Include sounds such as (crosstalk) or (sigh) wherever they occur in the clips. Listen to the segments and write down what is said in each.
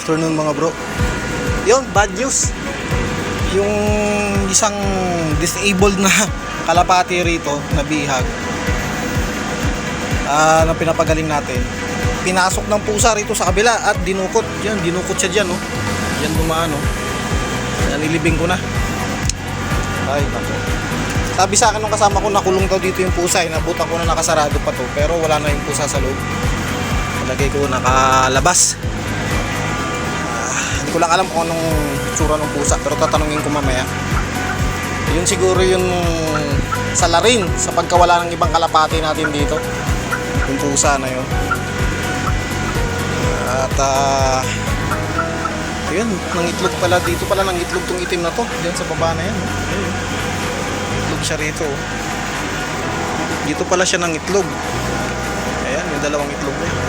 afternoon mga bro. Yun, bad news. Yung isang disabled na (laughs) kalapati rito na bihag ah, na pinapagaling natin. Pinasok ng pusa rito sa kabila at dinukot. Yan, dinukot siya dyan, oh. Yan dumaan, oh. Yan, nilibing ko na. Ay, nako. Sabi sa akin nung kasama ko nakulong daw dito yung pusa, inabutan ko na nakasarado pa to, pero wala na yung pusa sa loob. Nalagay ko nakalabas. Ah, hindi ko lang alam kung anong tsura ng pusa, pero tatanungin ko mamaya. Yun siguro yung salarin sa pagkawala ng ibang kalapati natin dito. Yung pusa na yun. At ah, yun, nangitlog pala dito pala nangitlog tong itim na to. Diyan sa baba na yan. Ayun. Itlog siya rito. Dito pala siya nangitlog. Ayan, yung dalawang itlog. Yan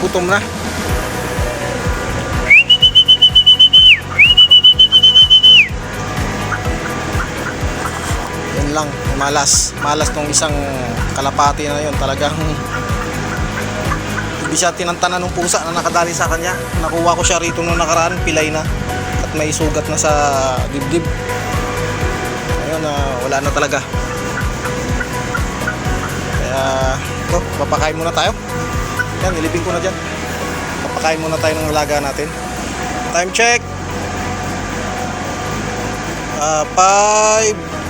gutom na. Yan lang, malas. Malas tong isang kalapati na yun. Talagang hindi siya tinantanan ng pusa na nakadali sa kanya. Nakuha ko siya rito nung nakaraan, pilay na. At may sugat na sa dibdib. Ayun, ah, wala na talaga. Kaya, ito, papakain muna tayo. Yan, nilibing ko na dyan. Papakain muna tayo ng alaga natin. Time check! Ah,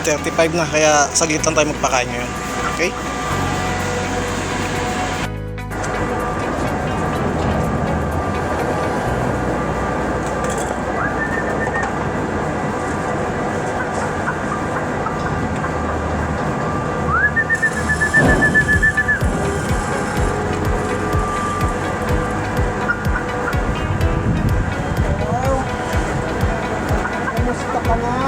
5.35 na, kaya saglit lang tayo magpakain ngayon. Okay? Na,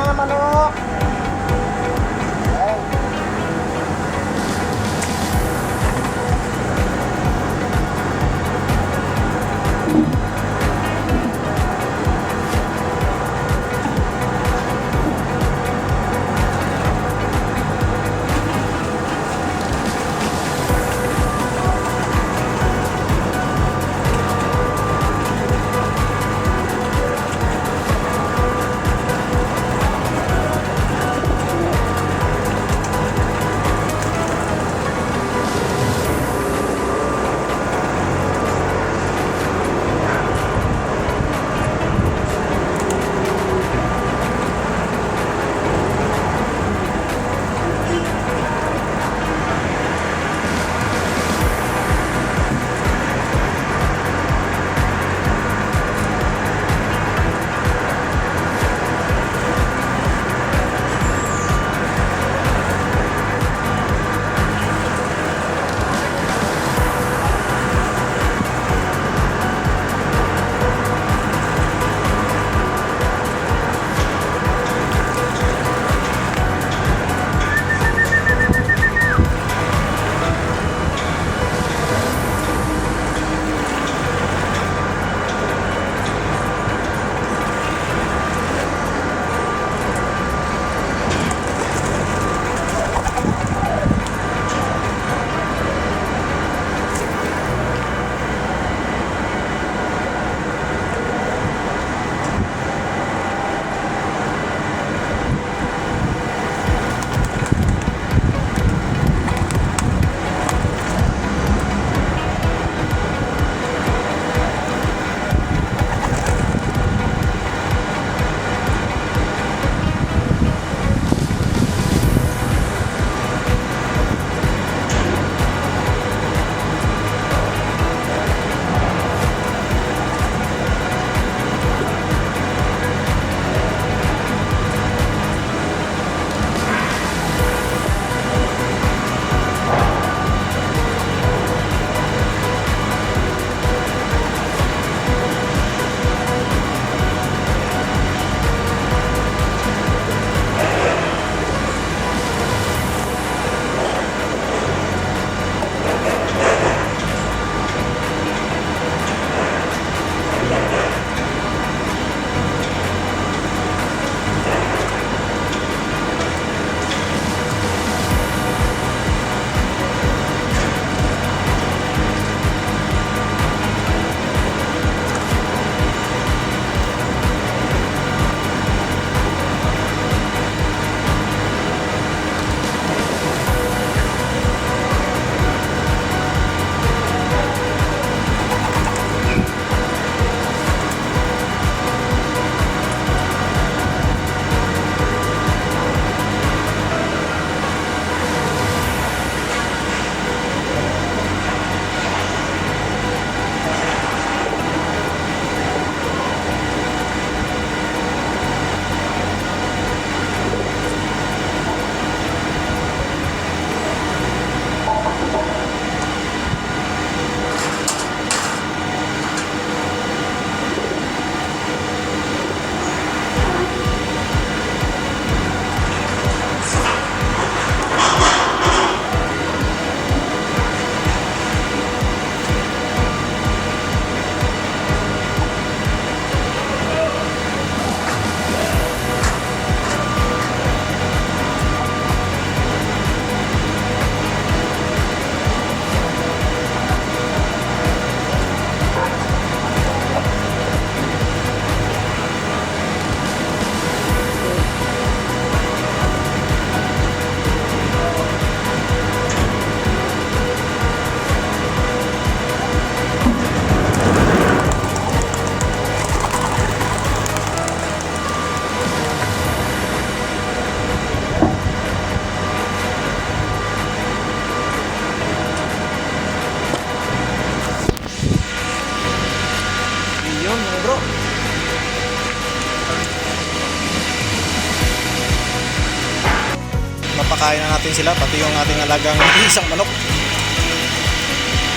mapakain na natin sila, pati yung ating alagang (laughs) isang manok.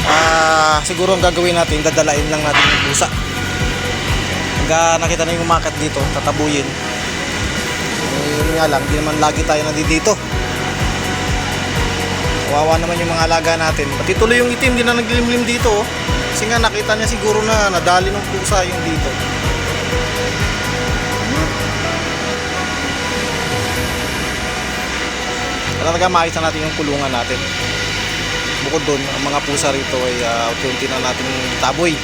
Ah, siguro ang gagawin natin, dadalain lang natin yung pusa. Pagka nakita na yung umakat dito, tatabuyin. Eh, yun nga lang, di naman lagi tayo nandito. Kawawa naman yung mga alaga natin. Pati tuloy yung itim, di na naglimlim dito. oh. Kasi nga nakita niya siguro na nadali ng pusa yung dito. Talaga na natin yung kulungan natin. Bukod doon, ang mga pusa rito ay uh, unti na natin taboy.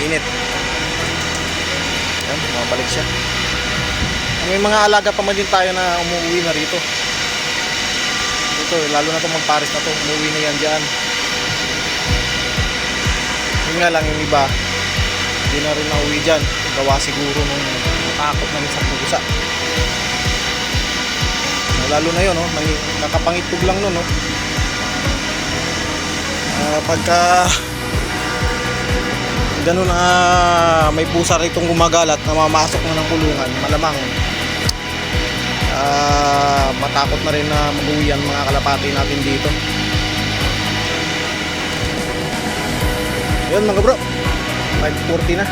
Init. Yan, bumabalik siya. May mga alaga pa man din tayo na umuwi na rito. Ito, lalo na itong magpares na to, umuwi na yan dyan. Yun nga lang yung iba, hindi na rin nauwi dyan. Gawa siguro nung takot na rin sa pusa. Lalo na yun, no? Nangi- nakapangitog lang nun. No? Ah, pagka ganun na may pusa ritong gumagalat na mamasok na ng kulungan, malamang ah, matakot na rin na mag-uwi ang mga kalapati natin dito. Yun mga bro, 5.40 na.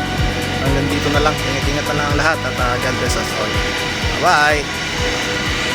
Hanggang dito na lang. Ingat-ingat na lang ang lahat at uh, God bless us all. Bye-bye!